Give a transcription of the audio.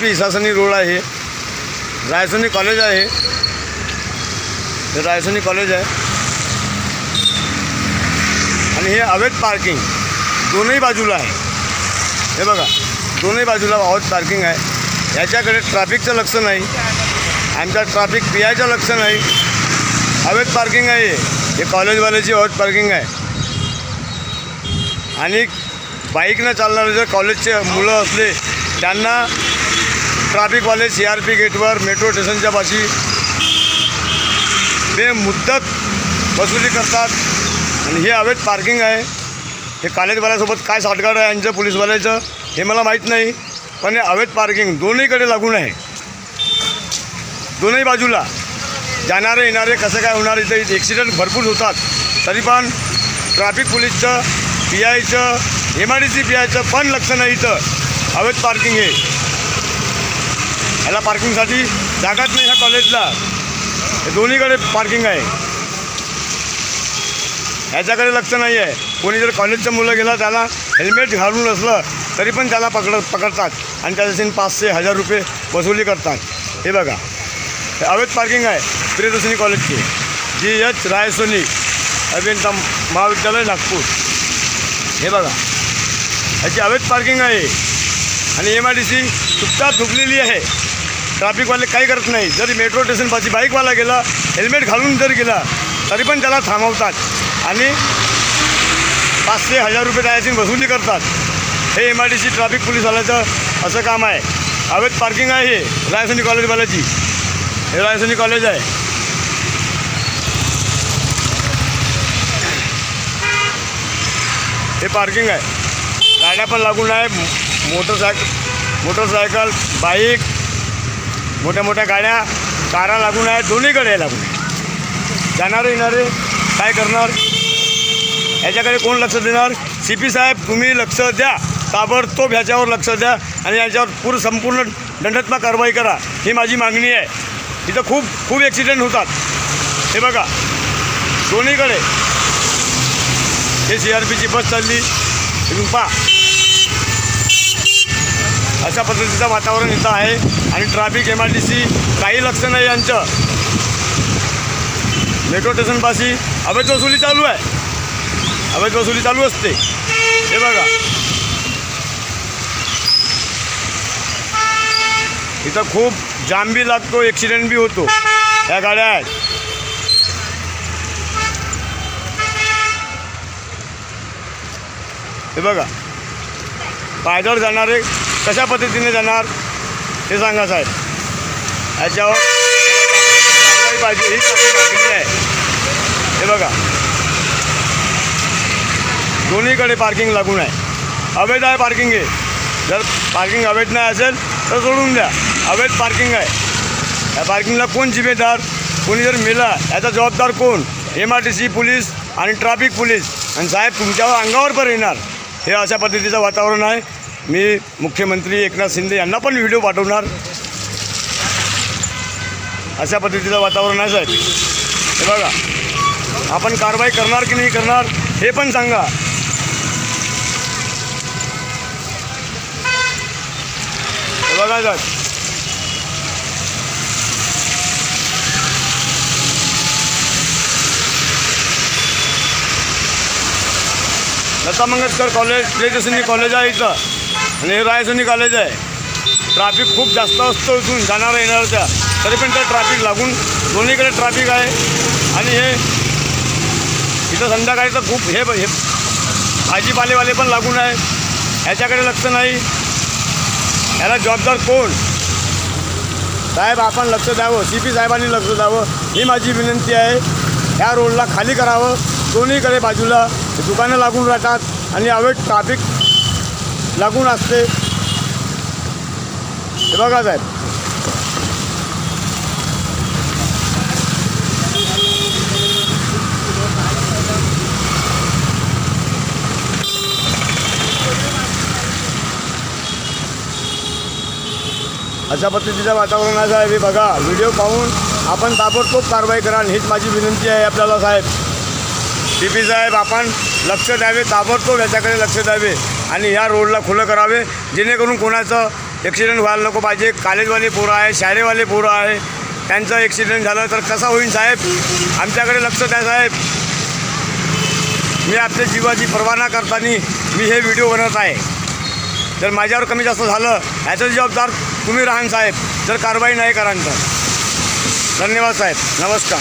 P इसासनी road आहे. Raisoni college आहे. हे रायसोनी कॉलेज आहे. आणि हे अवैध पार्किंग दोनही बाजूला आहे. हे बघा दोनही बाजूला अवैध पार्किंग आहे. याच्याकडे ट्रॅफिकचं लक्ष नाही. आमच्या ट्रॅफिक पी आयचं लक्ष नाही. अवैध पार्किंग आहे हे. हे कॉलेजवाल्याची अवैध पार्किंग आहे. आणि बाईकनं चालणारे जर कॉलेजचे मुलं असले त्यांना ट्रॅफिकवाले सी आर पी गेटवर मेट्रो स्टेशनच्या पाशी ते मुद्दत वसुली करतात. आणि हे अवैध पार्किंग आहे. हे कॉलेजवाल्यासोबत काय साठगाड आहे यांचं पोलीसवाल्याचं हे मला माहीत नाही. पण हे अवैध पार्किंग दोन्हीकडे लागून आहे दोन्ही बाजूला जाणारे येणारे कसं काय होणार इथे ॲक्सिडेंट भरपूर होतात. तरी पण ट्रॅफिक पोलीसचं P आयचं M I D C P आयचं पण लक्ष नाही इथं. अवैध पार्किंग आहे याला पार्किंगसाठी जागाच नाही ह्या कॉलेजला. दोन्हीकडे पार्किंग आहे. ह्याच्याकडे लक्ष नाही आहे कोणी जर कॉलेजचं मुलं गेला त्याला हेल्मेट घालून असलं तरी पण त्याला पकड पकडतात. आणि त्याच्याशी पाचशे हजार रुपये वसुली करतात. हे बघा. हे अवैध पार्किंग आहे. प्रियदर्शनी कॉलेजची. जी एच रायसोनी अभियंता महाविद्यालय नागपूर. हे बघा. ह्याची अवैध पार्किंग आहे. आणि एम आय डी सी चुपचाप झुकलेली आहे. ट्रॅफिकवाले काही करत नाही. जरी मेट्रो स्टेशनपाशी बाईकवाला गेला हेल्मेट घालून जरी गेला तरी पण त्याला थांबवतात. आणि पाचशे हजार रुपये त्याची वसुली करतात. हे M I D C traffic पोलीसवाल्याचं असं काम आहे. अवैध पार्किंग आहे हे रायसोनी कॉलेजवाल्याची हे रायसोनी कॉलेज आहे. हे पार्किंग आहे. गाड्या पण लागून आहे. मोटरसायकल मोटरसायकल बाईक मोठ्या मोठ्या गाड्या कारा लागून आहेत दोन्हीकडे लागून जाणारे येणारे काय करणार? याच्याकडे कोण लक्ष देणार? सी पी साहेब तुम्ही लक्ष द्या. ताबडतोब ह्याच्यावर लक्ष द्या आणि याच्यावर पूर्ण संपूर्ण दंडात्मक कारवाई करा. ही माझी मागणी आहे. इथं खूप खूप ॲक्सिडेंट होतात. हे बघा. दोन्हीकडे. हे सी आर पीची बस चालली. इथून पा अशा पद्धतीचं वातावरण इथं आहे. आणि traffic M R T C काही लक्ष नाही यांचं. मेट्रो स्टेशनपाशी अवैध वसुली चालू आहे. अवैध वसुली चालू असते. हे बघा. इथं खूप जाम बी लागतो ॲक्सिडेंट बी होतो. ह्या गाड्या आहेत. हे बघा. पायदळ जाणारे कशा पद्धतीने जाणार? हे सांगा साहेब. याच्यावर पाहिजे हीच आपली मागणी आहे? हे बघा. दोन्हीकडे पार्किंग लागून आहे. अवैध आहे पार्किंग आहे जर पार्किंग अवैध नाही असेल तर सोडून द्या. अवैध पार्किंग आहे. या पार्किंगला कोण जिम्मेदार? कोणी जर मेला याचा जबाबदार कोण? M R T C police आणि ट्रॅफिक पोलीस. आणि साहेब तुमच्यावर अंगावर पण येणार. हे अशा पद्धतीचं वातावरण आहे. मी मुख्यमंत्री एकनाथ शिंदे यांना पण व्हिडिओ पाठवणार. अशा पद्धतीचं वातावरण आहे साहेब. हे बघा. आपण कारवाई करणार की नाही करणार हे पण सांगा. हे बघा साहेब. लता मंगेशकर कॉलेज प्रियदर्शनी कॉलेज आहे इथं. आणि रायसोनी कॉलेज आहे. ट्रॅफिक खूप जास्त असतो इथून जाणारा येणाऱ्याच्या तरी पण त्या ट्रॅफिक लागून दोन्हीकडे ट्रॅफिक आहे. आणि हे इथं संध्याकाळी तर खूप हे हे भाजीपालेवाले पण लागून आहे. ह्याच्याकडे लक्ष नाही. ह्याला जबाबदार कोण? साहेब आपण लक्ष द्यावं. सी पी साहेबांनी लक्ष द्यावं. ही माझी विनंती आहे. ह्या रोडला खाली करावं. दोन्हीकडे बाजूला दुकानं लागून राहतात. आणि अवैध ट्रॅफिक लागून असते हे बघा साहेब अशा पद्धतीचं वातावरण आहे साहेब हे बघा. व्हिडिओ पाहून आपण ताबडतोब कारवाई कराल हीच माझी विनंती आहे आपल्याला साहेब. टी पी साहेब आपण लक्ष द्यावे ताबडतोब याच्याकडे लक्ष द्यावे. आणि ह्या रोडला खुलं करावे. जेणेकरून कोणाचं ॲक्सिडेंट व्हायला नको पाहिजे. कॉलेजवाले पोरं आहे शाळेवाले पोरं आहे. त्यांचं ॲक्सिडेंट झालं तर कसा होईल साहेब? आमच्याकडे लक्ष द्या साहेब. मी आपल्या जीवाची पर्वा न करताना मी हे व्हिडिओ बनवत आहे. जर माझ्यावर कमी जास्त झालं ह्याचं जबाबदार तुम्ही राहान साहेब. जर कारवाई नाही कराल तर. धन्यवाद साहेब. नमस्कार.